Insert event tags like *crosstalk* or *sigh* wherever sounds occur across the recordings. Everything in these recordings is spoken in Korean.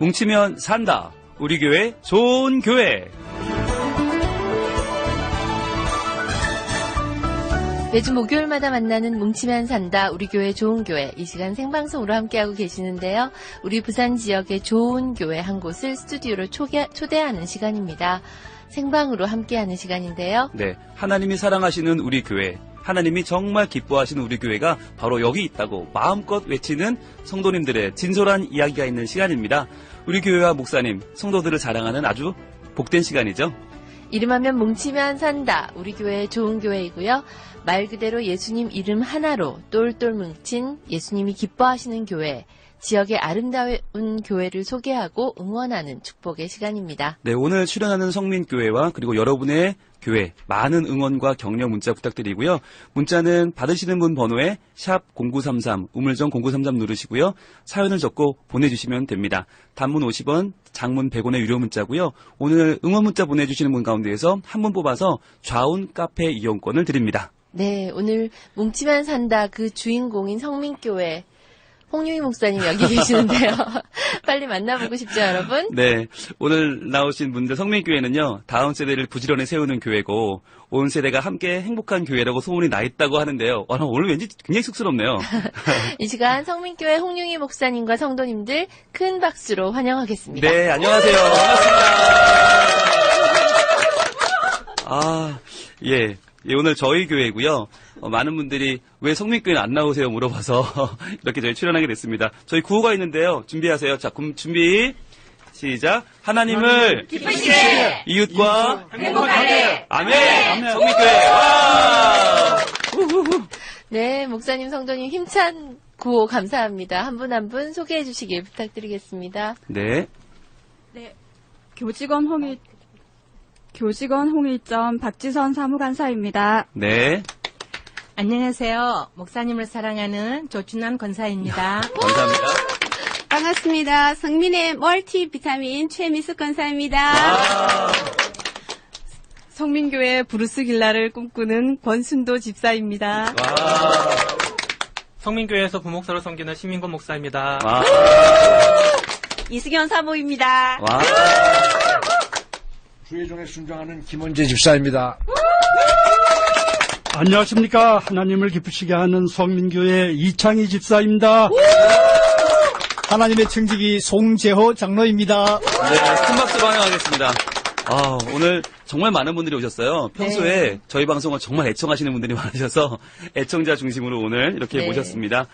뭉치면 산다. 우리 교회 좋은 교회. 매주 목요일마다 만나는 뭉치면 산다 우리 교회 좋은 교회 이 시간 생방송으로 함께하고 계시는데요. 우리 부산 지역의 좋은 교회 한 곳을 스튜디오로 초대, 초대하는 시간입니다. 생방으로 함께하는 시간인데요. 네. 하나님이 사랑하시는 우리 교회. 하나님이 정말 기뻐하시는 우리 교회가 바로 여기 있다고 마음껏 외치는 성도님들의 진솔한 이야기가 있는 시간입니다. 우리 교회와 목사님, 성도들을 자랑하는 아주 복된 시간이죠. 이름하면 뭉치면 산다 우리 교회 좋은 교회이고요. 말 그대로 예수님 이름 하나로 똘똘 뭉친 예수님이 기뻐하시는 교회 지역의 아름다운 교회를 소개하고 응원하는 축복의 시간입니다. 네, 오늘 출연하는 성민교회와 그리고 여러분의 교회 많은 응원과 격려 문자 부탁드리고요. 문자는 받으시는 분 번호에 샵 0933 우물정 0933 누르시고요. 사연을 적고 보내주시면 됩니다. 단문 50원, 장문 100원의 유료 문자고요. 오늘 응원 문자 보내주시는 분 가운데에서 한 분 뽑아서 좌운 카페 이용권을 드립니다. 네, 오늘 뭉치면 산다 그 주인공인 성민교회 홍유희 목사님 여기 계시는데요. *laughs* 빨리 만나보고 싶죠, 여러분? 네, 오늘 나오신 분들 성민교회는요, 다음 세대를 부지런히 세우는 교회고, 온 세대가 함께 행복한 교회라고 소문이 나 있다고 하는데요. 아, 나 오늘 왠지 굉장히 쑥스럽네요. *laughs* 이 시간 성민교회 홍유희 목사님과 성도님들 큰 박수로 환영하겠습니다. 네, 안녕하세요. 반갑습니다. 아, 예. 예, 오늘 저희 교회고요. 어, 많은 분들이 왜 성민교회는 안 나오세요 물어봐서 *laughs* 이렇게 저희 출연하게 됐습니다. 저희 구호가 있는데요. 준비하세요. 자, 금 준비. 시작. 하나님을 기쁘시게 이웃과 행복하게 아멘. 성민교회. 와! 네, 목사님, 성도님 힘찬 구호 감사합니다. 한 분 한 분 소개해 주시길 부탁드리겠습니다. 네. 네. 교직원 홍일 교직원 홍일점 박지선 사무관사입니다. 네. 안녕하세요. 목사님을 사랑하는 조춘남 권사입니다. 감사합니다. 반갑습니다. 성민의 멀티 비타민 최미숙 권사입니다. 아, 성민교회 브루스 길라를 꿈꾸는 권순도 집사입니다. 와. 성민교회에서 부목사로 섬기는 시민권 목사입니다. 와. 이수경 사모입니다. 와. 주의 종에 순종하는 김원재 집사입니다. 안녕하십니까. 하나님을 기쁘시게 하는 성민교회 이창희 집사입니다. 하나님의 청지기 송재호 장로입니다. 네, 큰 박수로 환영하겠습니다. 아, 오늘 정말 많은 분들이 오셨어요. 평소에 저희 방송을 정말 애청하시는 분들이 많으셔서 *laughs* 애청자 중심으로 오늘 이렇게 네. 모셨습니다.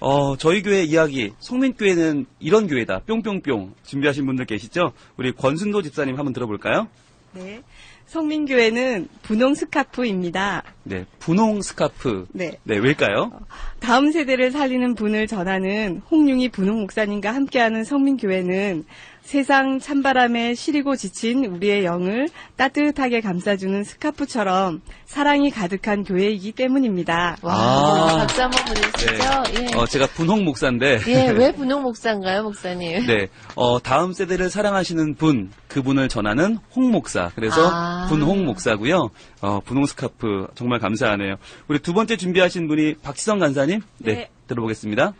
어, 저희 교회 이야기, 성민교회는 이런 교회다. 뿅뿅뿅. 준비하신 분들 계시죠? 우리 권순도 집사님 한번 들어볼까요? 네. 성민교회는 분홍 스카프입니다. 네, 분홍 스카프. 네. 네, 왜일까요? 다음 세대를 살리는 분을 전하는 홍융이 분홍 목사님과 함께하는 성민교회는 세상 찬바람에 시리고 지친 우리의 영을 따뜻하게 감싸주는 스카프처럼 사랑이 가득한 교회이기 때문입니다. 와, 아. 박수 한번 보내주시죠. 예. 어, 제가 분홍 목사인데. 예, *laughs* 왜 분홍 목사인가요, 목사님? 네, 어, 다음 세대를 사랑하시는 분, 그분을 전하는 홍 목사. 그래서 아. 분홍 목사고요. 어, 분홍 스카프 정말 감사하네요. 우리 두 번째 준비하신 분이 박지성 간사님, 네, 네. 아, 들어보겠습니다.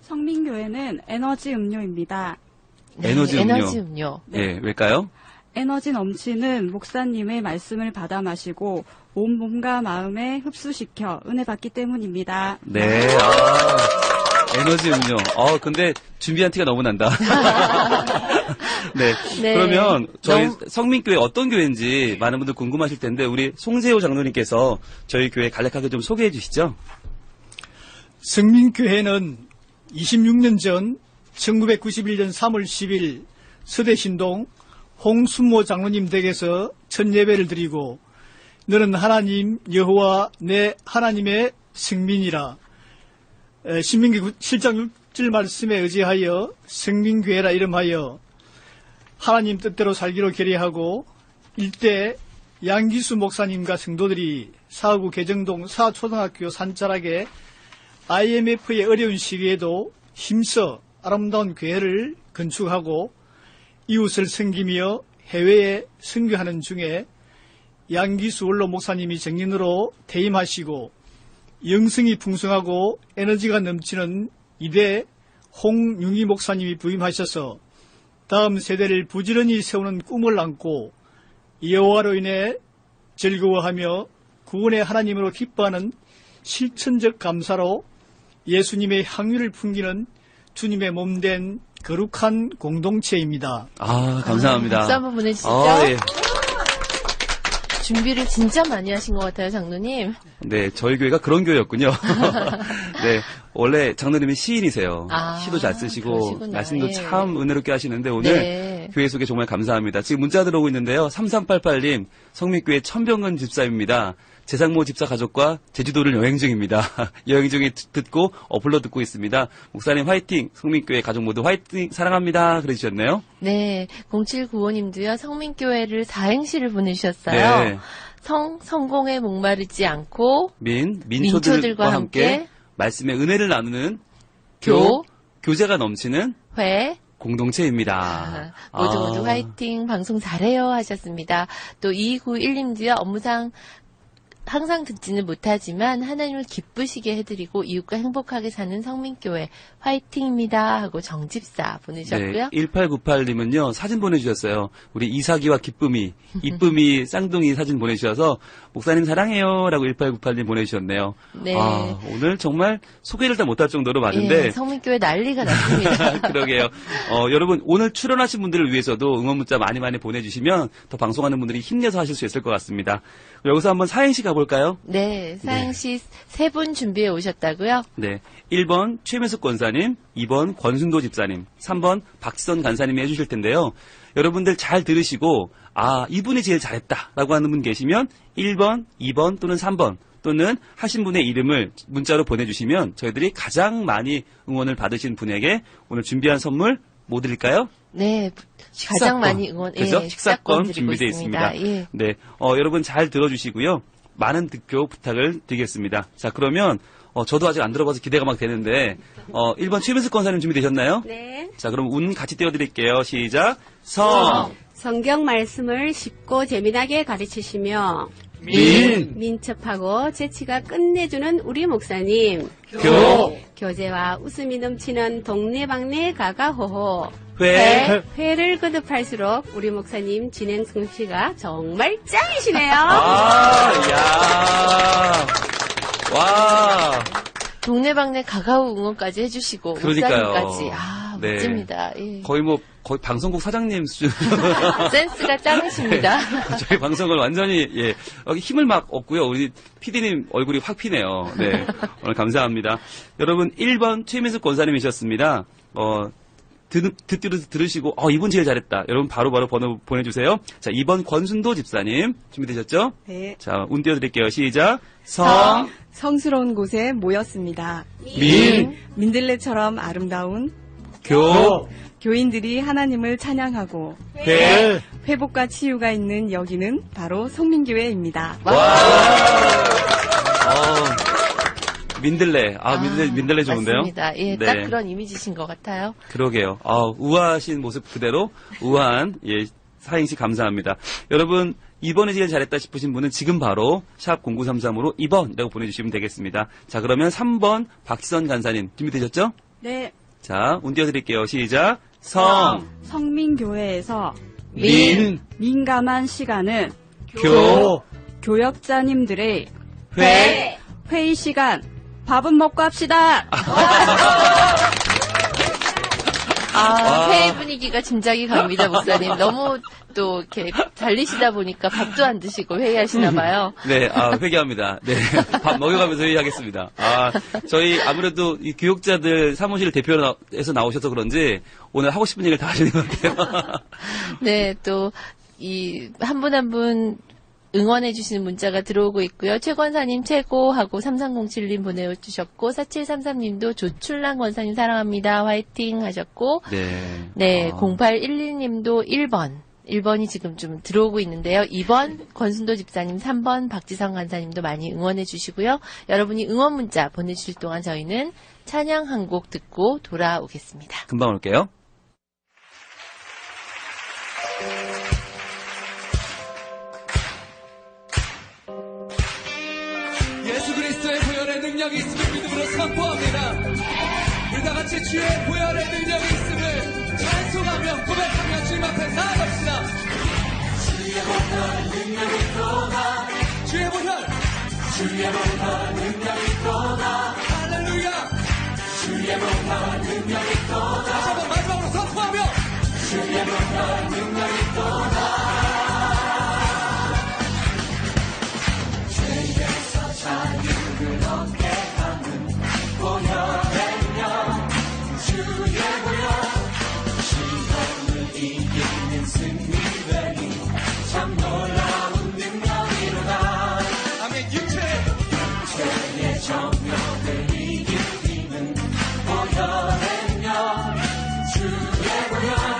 성민교회는 에너지 음료입니다. 에너지 음료. 에너지 음료. 네, 왜일까요? 에너지 넘치는 목사님의 말씀을 받아 마시고 온 몸과 마음에 흡수시켜 은혜 받기 때문입니다. 네, 아, 에너지 음료. 어, 근데 준비한 티가 너무 난다. *laughs* 네, 네. 그러면 저희 너무- 성민교회 어떤 교회인지 많은 분들 궁금하실 텐데 우리 송세호 장로님께서 저희 교회 간략하게 좀 소개해 주시죠. 성민교회는 26년 전 1991년 3월 10일 서대신동 홍순모 장로님 댁에서 첫 예배를 드리고 너는 하나님 여호와 내 하나님의 성민이라. 에, 신민기 7장 6절 말씀에 의지하여 성민교회라 이름하여 하나님 뜻대로 살기로 결의하고 일대 양기수 목사님과 성도들이 사구 개정동 사초등학교 산자락에 IMF의 어려운 시기에도 힘써 아름다운 교회를 건축하고 이웃을 섬기며 해외에 선교하는 중에 양기수 원로 목사님이 정인으로 퇴임하시고 영성이 풍성하고 에너지가 넘치는 이대 홍융희 목사님이 부임하셔서 다음 세대를 부지런히 세우는 꿈을 안고 여호와로 인해 즐거워하며 구원의 하나님으로 기뻐하는 실천적 감사로 예수님의 향유를 풍기는 주님의 몸 된 거룩한 공동체입니다. 아, 감사합니다. 박수 한번 보내주시죠. 아, 예. 준비를 진짜 많이 하신 것 같아요, 장로님. 네, 저희 교회가 그런 교회였군요. *laughs* 네, 원래 장로님이 시인이세요. 아, 시도 잘 쓰시고 그러시구나. 말씀도 예. 참 은혜롭게 하시는데 오늘 네. 교회 소개 정말 감사합니다. 지금 문자 들어오고 있는데요. 3388님, 성민교회 천병근 집사입니다. 재상모 집사 가족과 제주도를 여행 중입니다. *laughs* 여행 중에 듣- 듣고 어플로 듣고 있습니다. 목사님 화이팅! 성민교회 가족 모두 화이팅! 사랑합니다. 그러주셨네요. 네, 0795님도요, 성민교회를 사행시를 보내주셨어요. 네. 성, 성공에 목마르지 않고, 민, 민초들과 민초들과 함께 함께 말씀의 은혜를 나누는 교, 교제가 넘치는 회, 공동체입니다. 아, 모두 모두 아. 화이팅, 방송 잘해요 하셨습니다. 또 2291님도요, 업무상 항상 듣지는 못하지만 하나님을 기쁘시게 해드리고 이웃과 행복하게 사는 성민교회 화이팅입니다 하고 정집사 보내주셨고요. 네, 1898님은요, 사진 보내주셨어요. 우리 이삭이와 기쁨이, 이쁨이 쌍둥이 사진 보내주셔서, 목사님 사랑해요. 라고 1898님 보내주셨네요. 네. 아, 오늘 정말 소개를 다 못할 정도로 많은데, 예, 성민교회 난리가 났습니다. *laughs* 그러게요. 어, 여러분, 오늘 출연하신 분들을 위해서도 응원 문자 많이 많이 보내주시면 더 방송하는 분들이 힘내서 하실 수 있을 것 같습니다. 여기서 한번 사행시 가볼까요? 네, 사행시 세분 준비해 오셨다고요? 네. 1번 최민숙 권사님, 2번 권순도 집사님, 3번 박지선 간사님이 해주실 텐데요. 여러분들 잘 들으시고, 아, 이분이 제일 잘했다라고 하는 분 계시면 1번, 2번 또는 3번 또는 하신 분의 이름을 문자로 보내주시면 저희들이 가장 많이 응원을 받으신 분에게 오늘 준비한 선물 뭐 드릴까요? 네, 식사권. 가장 많이 응원, 그죠? 예, 식사권 드리고 준비되어 있습니다. 예. 네, 어, 여러분 잘 들어주시고요. 많은 득표 부탁을 드리겠습니다. 자, 그러면 어, 저도 아직 안 들어봐서 기대가 막 되는데 어, 1번 최민숙 권사님 준비되셨나요? 네. 자, 그럼 운 같이 띄워드릴게요. 시작. 성, 성경 말씀을 쉽고 재미나게 가르치시며 민, 민첩하고 재치가 끝내주는 우리 목사님. 교, 교제와 웃음이 넘치는 동네방네 가가호호. 회. 회를 거듭할수록 우리 목사님 진행 솜씨가 정말 짱이시네요. 아, 야. 와. 동네방네 가가우 응원까지 해주시고, 그러니까요. 목사님까지. 아, 네. 멋집니다. 예. 거의 뭐, 거의 방송국 사장님 수준. *laughs* 센스가 짱이십니다. *laughs* 저희 방송을 완전히 예 여기 힘을 막 얻고요. 우리 PD님 얼굴이 확 피네요. 네 오늘 감사합니다. 여러분 1번 최민숙 권사님이셨습니다. 어 듣, 듣, 듣, 들으시고 어 이분 제일 잘했다. 여러분 바로바로 번호 보내주세요. 자 2번 권순도 집사님 준비되셨죠? 네. 자운 띄워드릴게요. 시작 성, 성스러운 곳에 모였습니다. 민, 민들레처럼 아름다운 교, 교인들이 하나님을 찬양하고 회. 회복과 치유가 있는 여기는 바로 성민교회입니다. 어, 민들레 아, 민들레 민들레 좋은데요? 맞습니다. 예, 네. 딱 그런 이미지신 것 같아요. 그러게요. 아, 우아하신 모습 그대로 우아한 예, 사행시 감사합니다. 여러분 이번에 제일 잘했다 싶으신 분은 지금 바로 샵 0933으로 2번이라고 보내주시면 되겠습니다. 자 그러면 3번 박지선 간사님 준비되셨죠? 네, 자, 운 띄워드릴게요. 시작. 성, 성민교회에서 민, 민감한 시간은 교, 교역자님들의 회. 회의 시간 밥은 먹고 합시다. *laughs* 아, 회의 분위기가 짐작이 갑니다, 목사님. 너무 또 이렇게 달리시다 보니까 밥도 안 드시고 회의하시나 봐요. 네, 아, 회개합니다. 네, *laughs* 밥 먹여가면서 회의하겠습니다. 아, 저희 아무래도 이 교육자들 사무실 대표에서 나오셔서 그런지 오늘 하고 싶은 얘기를 다 하시는 것 같아요. *laughs* 네, 또, 이, 한 분 한분 응원해 주시는 문자가 들어오고 있고요. 최권사님 최고 하고 3307님 보내주셨고, 4733님도 조출란 권사님 사랑합니다. 화이팅 하셨고, 네. 네, 아. 0811님도 1번. 1번이 지금 좀 들어오고 있는데요. 2번 권순도 집사님, 3번 박지성 간사님도 많이 응원해 주시고요. 여러분이 응원 문자 보내주실 동안 저희는 찬양 한 곡 듣고 돌아오겠습니다. 금방 올게요. 예수 그리스도의 보혈의 능력이 있음을 믿음으로 선포합니다. 우리 다 같이 주의 보혈의 능력이 있음을 찬송하며 고백하며 주님 앞에 나아갑시다. 주의 보혈 능력이 떠나 주의 보혈. 주의 보혈 능력이 떠나 할렐루야. 주의 보혈 능력이 떠나 다시 한번 마지막으로 선포하며 주의 보혈 능력이 Gloria.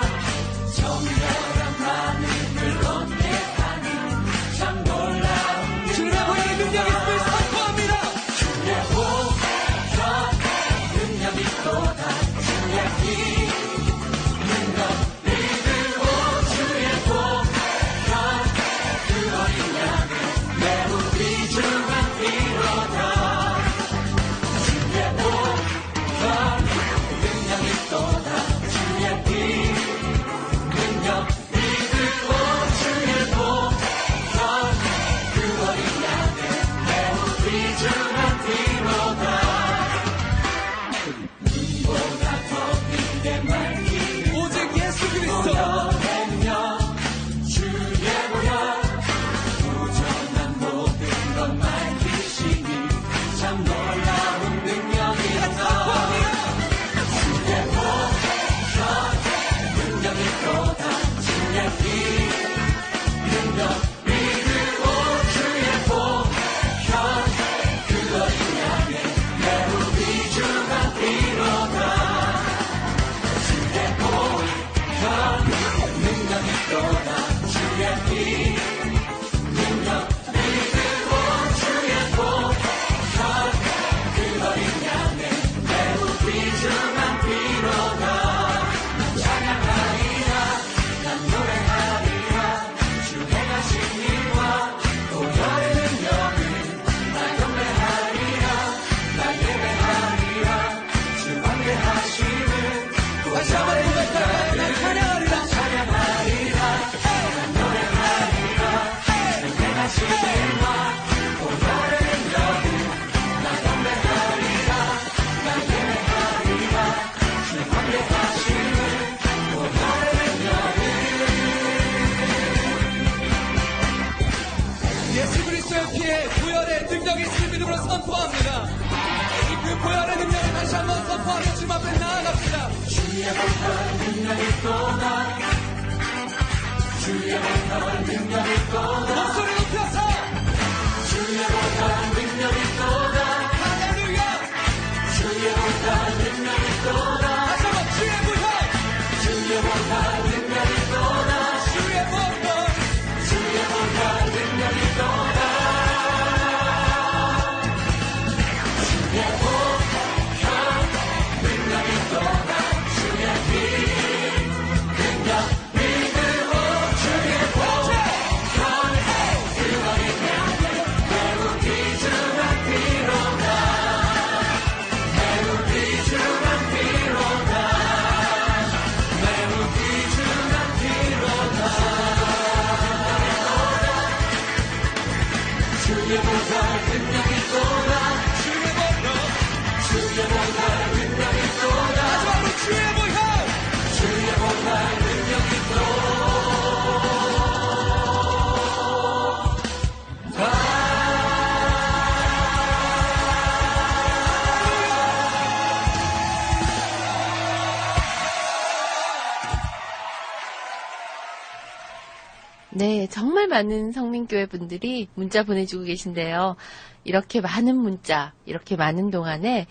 많은 성민교회 분들이 문자 보내주고 계신데요. 이렇게 많은 문자, 이렇게 많은 동안에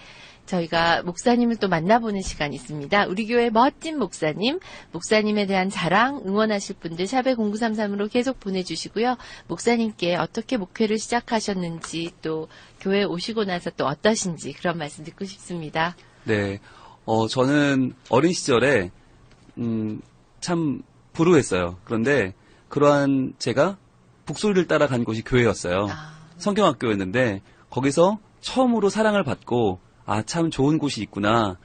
저희가 목사님을 또 만나보는 시간이 있습니다. 우리 교회 멋진 목사님, 목사님에 대한 자랑, 응원하실 분들 샵에 0933으로 계속 보내주시고요. 목사님께 어떻게 목회를 시작하셨는지 또 교회 오시고 나서 또 어떠신지 그런 말씀 듣고 싶습니다. 네. 어, 저는 어린 시절에, 음, 참 불우했어요. 그런데 그러한 제가 북소리를 따라간 곳이 교회였어요. 아. 성경학교였는데 거기서 처음으로 사랑을 받고 아 참 좋은 곳이 있구나.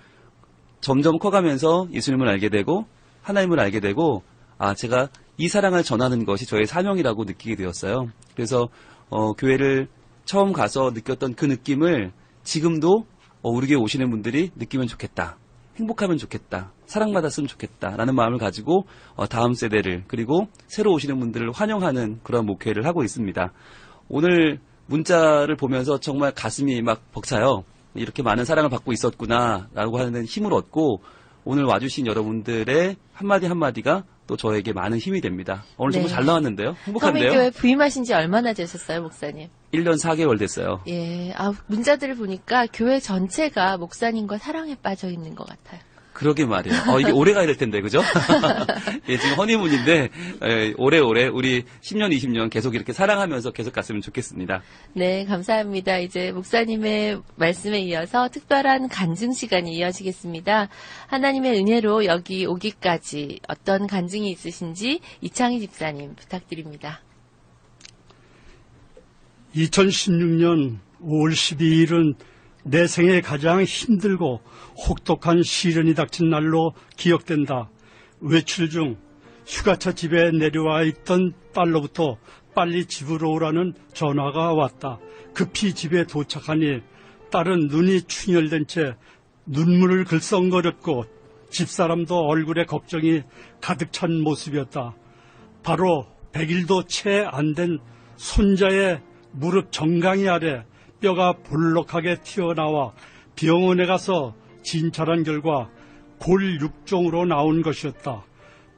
점점 커가면서 예수님을 알게 되고 하나님을 알게 되고 아 제가 이 사랑을 전하는 것이 저의 사명이라고 느끼게 되었어요. 그래서 어, 교회를 처음 가서 느꼈던 그 느낌을 지금도 어, 우리 교회 오시는 분들이 느끼면 좋겠다. 행복하면 좋겠다. 사랑받았으면 좋겠다 라는 마음을 가지고 어, 다음 세대를 그리고 새로 오시는 분들을 환영하는 그런 목회를 하고 있습니다. 오늘 문자를 보면서 정말 가슴이 막 벅차요. 이렇게 많은 사랑을 받고 있었구나라고 하는 힘을 얻고 오늘 와주신 여러분들의 한마디 한마디가 또 저에게 많은 힘이 됩니다. 오늘 정말 네. 잘 나왔는데요. 행복한데요? 성민교회 부임하신 지 얼마나 되셨어요, 목사님? 1년 4개월 됐어요. 예, 아, 문자들을 보니까 교회 전체가 목사님과 사랑에 빠져 있는 것 같아요. 그러게 말이에요. 어, 이게 오래 가야 될 텐데, 그죠? *laughs* *laughs* 예, 지금 허니문인데, 예, 오래오래 우리 10년, 20년 계속 이렇게 사랑하면서 계속 갔으면 좋겠습니다. 네, 감사합니다. 이제 목사님의 말씀에 이어서 특별한 간증 시간이 이어지겠습니다. 하나님의 은혜로 여기 오기까지 어떤 간증이 있으신지 이창희 집사님 부탁드립니다. 2016년 5월 12일은 내 생에 가장 힘들고 혹독한 시련이 닥친 날로 기억된다. 외출 중 휴가차 집에 내려와 있던 딸로부터 빨리 집으로 오라는 전화가 왔다. 급히 집에 도착하니 딸은 눈이 충혈된 채 눈물을 글썽거렸고 집사람도 얼굴에 걱정이 가득 찬 모습이었다. 바로 100일도 채 안 된 손자의 무릎 정강이 아래 뼈가 볼록하게 튀어나와 병원에 가서 진찰한 결과 골 6종으로 나온 것이었다.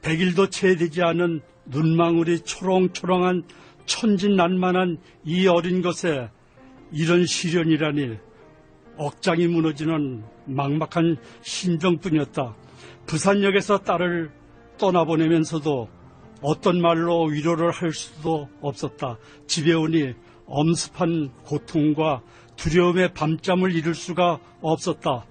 100일도 채 되지 않은 눈망울이 초롱초롱한 천진난만한 이 어린 것에 이런 시련이라니 억장이 무너지는 막막한 심정뿐이었다. 부산역에서 딸을 떠나보내면서도 어떤 말로 위로를 할 수도 없었다. 집에 오니 엄습한 고통과 두려움에 밤잠을 이룰 수가 없었다.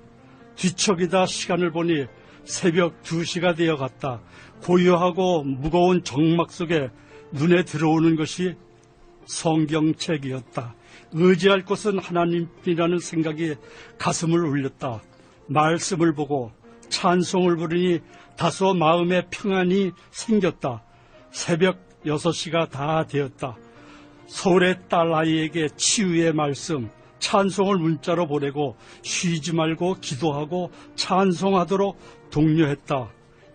뒤척이다 시간을 보니 새벽 2시가 되어 갔다. 고요하고 무거운 정막 속에 눈에 들어오는 것이 성경책이었다. 의지할 곳은 하나님이라는 생각이 가슴을 울렸다. 말씀을 보고 찬송을 부르니 다소 마음의 평안이 생겼다. 새벽 6시가 다 되었다. 서울의 딸 아이에게 치유의 말씀, 찬송을 문자로 보내고 쉬지 말고 기도하고 찬송하도록 독려했다.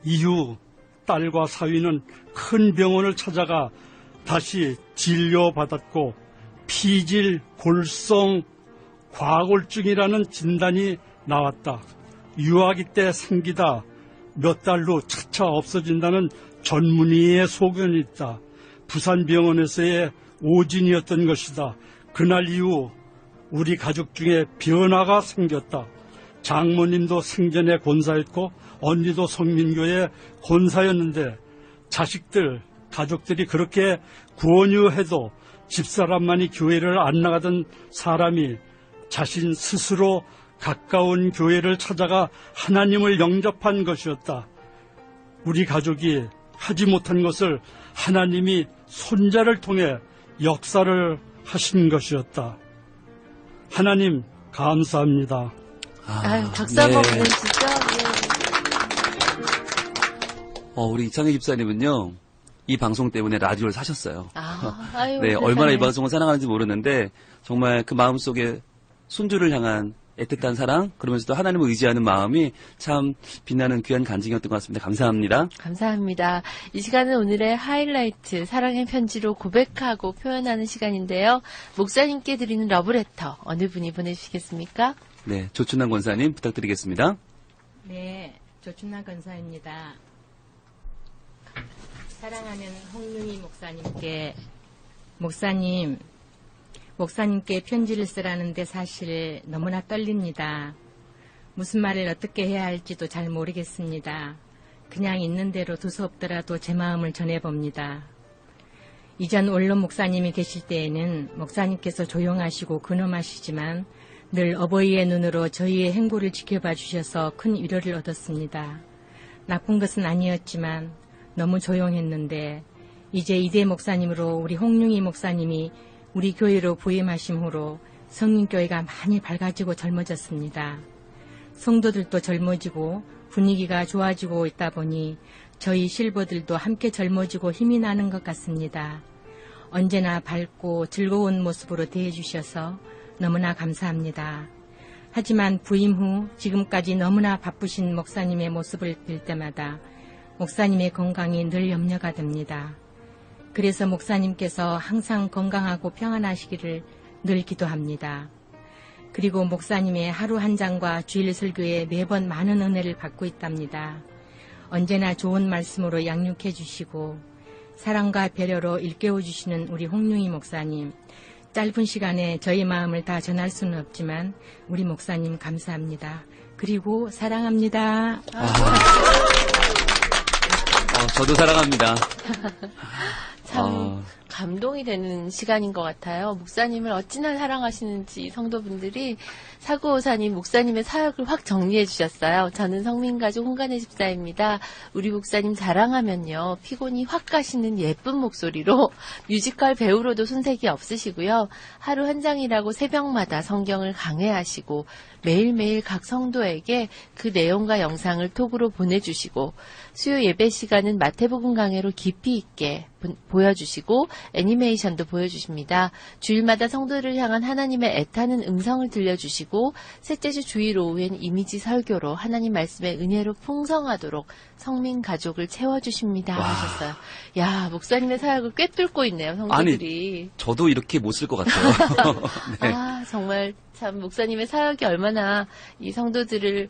이후 딸과 사위는 큰 병원을 찾아가 다시 진료받았고 피질 골성 과골증이라는 진단이 나왔다. 유아기 때 생기다 몇 달로 차차 없어진다는 전문의의 소견이 있다. 부산병원에서의 오진이었던 것이다. 그날 이후 우리 가족 중에 변화가 생겼다. 장모님도 생전에 권사였고 언니도 성민교의 권사였는데 자식들, 가족들이 그렇게 구원유해도 집사람만이 교회를 안 나가던 사람이 자신 스스로 가까운 교회를 찾아가 하나님을 영접한 것이었다. 우리 가족이 하지 못한 것을 하나님이 손자를 통해 역사를 하신 것이었다. 하나님 감사합니다. 아유, 박수 한번 네. 보내주시죠. 어, 우리 이창희 집사님은요, 이 방송 때문에 라디오를 사셨어요. 아, 아유, *laughs* 네, 세상에. 얼마나 이 방송을 사랑하는지 모르는데, 정말 그 마음 속에 손주를 향한 애틋한 사랑, 그러면서도 하나님을 의지하는 마음이 참 빛나는 귀한 간증이었던 것 같습니다. 감사합니다. 감사합니다. 이 시간은 오늘의 하이라이트, 사랑의 편지로 고백하고 표현하는 시간인데요. 목사님께 드리는 러브레터, 어느 분이 보내주시겠습니까? 네, 조춘남 권사님 부탁드리겠습니다. 네, 조춘남 권사입니다. 사랑하는 홍윤희 목사님께 목사님 목사님께 편지를 쓰라는데 사실 너무나 떨립니다. 무슨 말을 어떻게 해야 할지도 잘 모르겠습니다. 그냥 있는 대로 두서없더라도 제 마음을 전해봅니다. 이전 원로 목사님이 계실 때에는 목사님께서 조용하시고 근엄하시지만 늘 어버이의 눈으로 저희의 행보를 지켜봐 주셔서 큰 위로를 얻었습니다. 나쁜 것은 아니었지만 너무 조용했는데 이제 이대 목사님으로 우리 홍룡희 목사님이 우리 교회로 부임하심으로 성민교회가 많이 밝아지고 젊어졌습니다. 성도들도 젊어지고 분위기가 좋아지고 있다 보니 저희 실버들도 함께 젊어지고 힘이 나는 것 같습니다. 언제나 밝고 즐거운 모습으로 대해주셔서 너무나 감사합니다. 하지만 부임 후 지금까지 너무나 바쁘신 목사님의 모습을 볼 때마다 목사님의 건강이 늘 염려가 됩니다. 그래서 목사님께서 항상 건강하고 평안하시기를 늘 기도합니다. 그리고 목사님의 하루 한 장과 주일 설교에 매번 많은 은혜를 받고 있답니다. 언제나 좋은 말씀으로 양육해 주시고 사랑과 배려로 일깨워 주시는 우리 홍룡이 목사님. 짧은 시간에 저희 마음을 다 전할 수는 없지만 우리 목사님 감사합니다. 그리고 사랑합니다. 어, 저도 사랑합니다. *laughs* 참 아. 감동이 되는 시간인 것 같아요. 목사님을 어찌나 사랑하시는지 성도분들이 사구오사님 목사님의 사역을 확 정리해 주셨어요. 저는 성민가족 홍간의 집사입니다. 우리 목사님 자랑하면요. 피곤이 확 가시는 예쁜 목소리로 *laughs* 뮤지컬 배우로도 손색이 없으시고요. 하루 한 장이라고 새벽마다 성경을 강해하시고 매일매일 각 성도에게 그 내용과 영상을 톡으로 보내주시고 수요 예배 시간은 마태복음 강해로 깊이 있게 보- 보여주시고 애니메이션도 보여주십니다. 주일마다 성도를 향한 하나님의 애타는 음성을 들려주시고 셋째 주 주일 오후엔 이미지 설교로 하나님 말씀의 은혜로 풍성하도록 성민 가족을 채워주십니다 와. 하셨어요. 야 목사님의 사역을 꿰뚫고 있네요 성도들이. 저도 이렇게 못 쓸 것 같아요. *laughs* *laughs* 네. 아, 정말 참 목사님의 사역이 얼마나 이 성도들을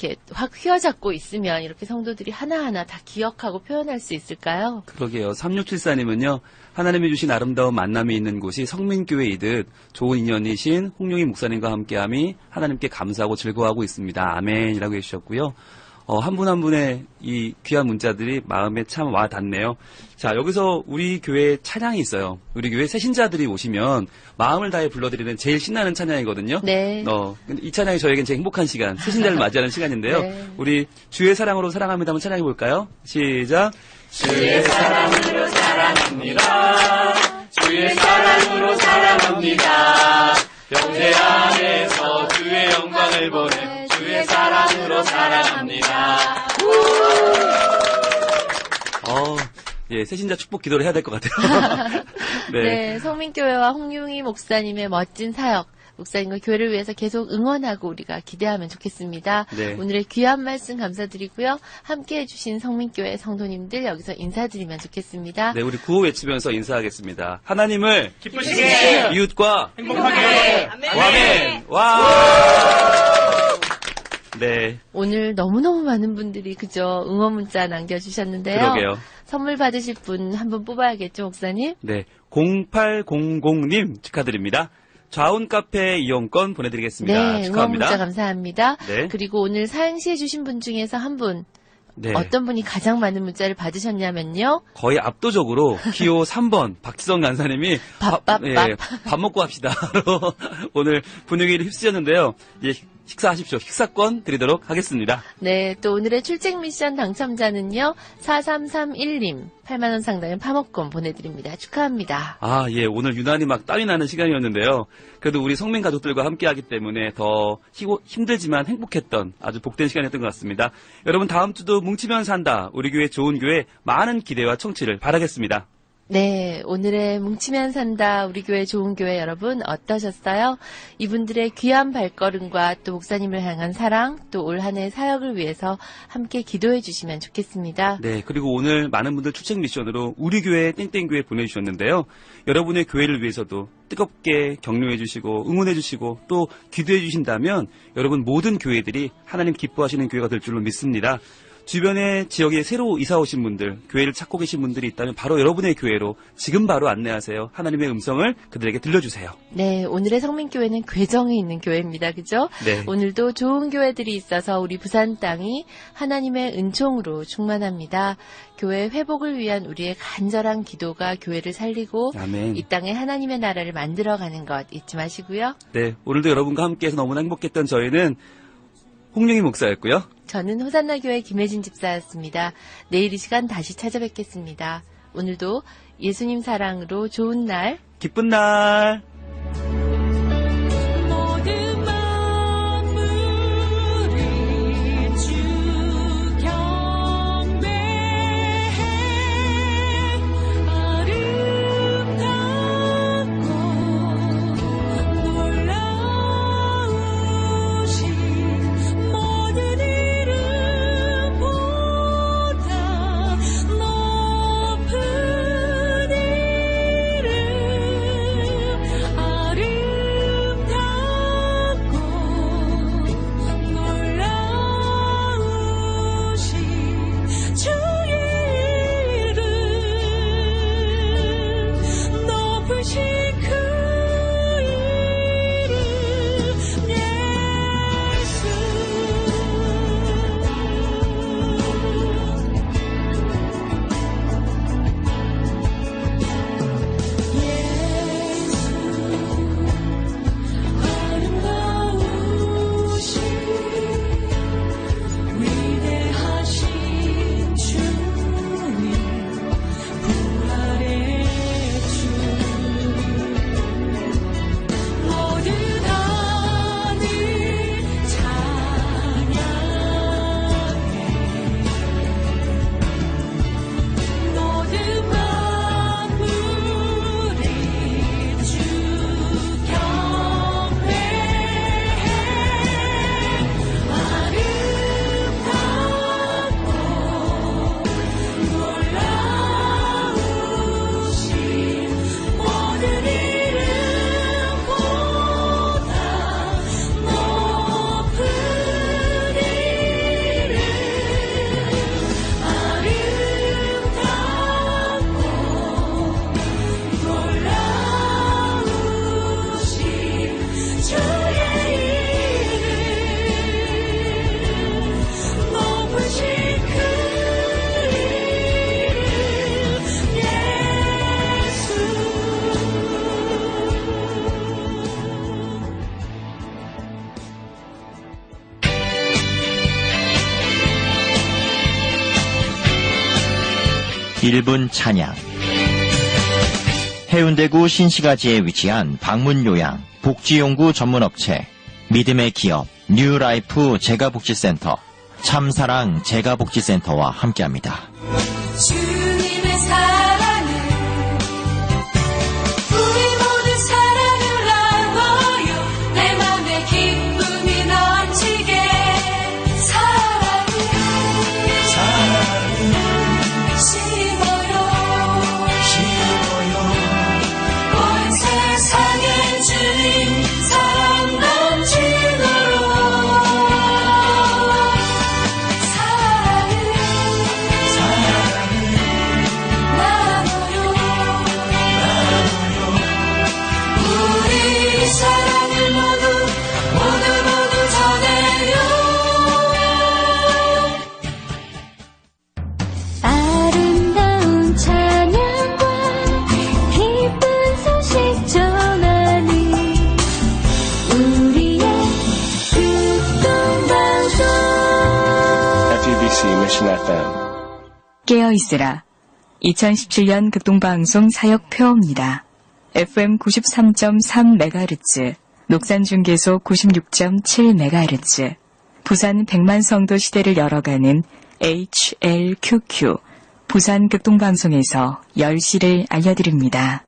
이렇게 확 휘어잡고 있으면 이렇게 성도들이 하나하나 다 기억하고 표현할 수 있을까요? 그러게요. 3674님은요, 하나님이 주신 아름다운 만남이 있는 곳이 성민교회이듯 좋은 인연이신 홍룡이 목사님과 함께함이 하나님께 감사하고 즐거워하고 있습니다. 아멘이라고 해주셨고요. 어, 한 분 한 분의 이 귀한 문자들이 마음에 참 와 닿네요. 자, 여기서 우리 교회 찬양이 있어요. 우리 교회 새신자들이 오시면 마음을 다해 불러드리는 제일 신나는 찬양이거든요. 네. 어, 근데 이 찬양이 저에겐 제일 행복한 시간, 새신자를 맞이하는 시간인데요. *laughs* 네. 우리 주의 사랑으로 사랑합니다 한번 찬양해 볼까요? 시작. 주의 사랑으로 사랑합니다. 주의 사랑으로 사랑합니다. 영세 안에서 영광을 보내 주의 사랑으로 사랑합니다. 어, 예, 새신자 축복 기도를 해야 될 것 같아요. *laughs* *laughs* 네. 성민교회와 홍용희 목사님의 멋진 사역, 목사님과 교회를 위해서 계속 응원하고 우리가 기대하면 좋겠습니다. 네. 오늘의 귀한 말씀 감사드리고요. 함께 해주신 성민교회 성도님들 여기서 인사드리면 좋겠습니다. 네, 우리 구호 외치면서 인사하겠습니다. 하나님을 기쁘시게 이웃과 행복하게 와멘! 와! 네, 오늘 너무너무 많은 분들이 그죠 응원 문자 남겨주셨는데요. 그러게요. 선물 받으실 분 한 분 뽑아야겠죠, 목사님? 네, 0800님 축하드립니다. 좌운 카페 이용권 보내드리겠습니다. 네, 축하합니다. 문자 감사합니다. 네. 그리고 오늘 사행시 해 주신 분 중에서 한 분, 네, 어떤 분이 가장 많은 문자를 받으셨냐면요. 거의 압도적으로 기호 3번 *laughs* 박지성 간사님이 밥, 밥, 예, 밥. 밥 먹고 합시다. *laughs* 오늘 분위기를 휩쓰셨는데요. 예, 식사하십시오. 식사권 드리도록 하겠습니다. 네, 또 오늘의 출첵 미션 당첨자는요, 4331님, 8만원 상당의 파먹권 보내드립니다. 축하합니다. 아, 예, 오늘 유난히 막 땀이 나는 시간이었는데요. 그래도 우리 성민 가족들과 함께 하기 때문에 더 희고, 힘들지만 행복했던 아주 복된 시간이었던 것 같습니다. 여러분 다음 주도 뭉치면 산다. 우리 교회 좋은 교회 많은 기대와 청취를 바라겠습니다. 네, 오늘의 뭉치면 산다 우리 교회 좋은 교회 여러분 어떠셨어요? 이분들의 귀한 발걸음과 또 목사님을 향한 사랑, 또 올 한해 사역을 위해서 함께 기도해 주시면 좋겠습니다. 네, 그리고 오늘 많은 분들 추천 미션으로 우리 교회 땡땡교회 보내주셨는데요. 여러분의 교회를 위해서도 뜨겁게 격려해 주시고 응원해 주시고 또 기도해 주신다면 여러분 모든 교회들이 하나님 기뻐하시는 교회가 될 줄로 믿습니다. 주변에 지역에 새로 이사 오신 분들, 교회를 찾고 계신 분들이 있다면 바로 여러분의 교회로 지금 바로 안내하세요. 하나님의 음성을 그들에게 들려주세요. 네, 오늘의 성민교회는 괴정이 있는 교회입니다. 그죠? 네. 오늘도 좋은 교회들이 있어서 우리 부산 땅이 하나님의 은총으로 충만합니다. 교회 회복을 위한 우리의 간절한 기도가 교회를 살리고 아멘. 이 땅에 하나님의 나라를 만들어가는 것 잊지 마시고요. 네, 오늘도 여러분과 함께해서 너무나 행복했던 저희는 홍룡이 목사였고요. 저는 호산나 교회 김혜진 집사였습니다. 내일 이 시간 다시 찾아뵙겠습니다. 오늘도 예수님 사랑으로 좋은 날 기쁜 날. 1분 찬양 해운대구 신시가지에 위치한 방문요양 복지용구 전문업체 믿음의 기업 뉴라이프 재가복지센터 참사랑 재가복지센터와 함께합니다. 있으라. 2017년 극동방송 사역표입니다. FM 93.3MHz, 녹산중계소 96.7MHz, 부산 백만 성도 시대를 열어가는 HLQQ, 부산 극동방송에서 10시를 알려드립니다.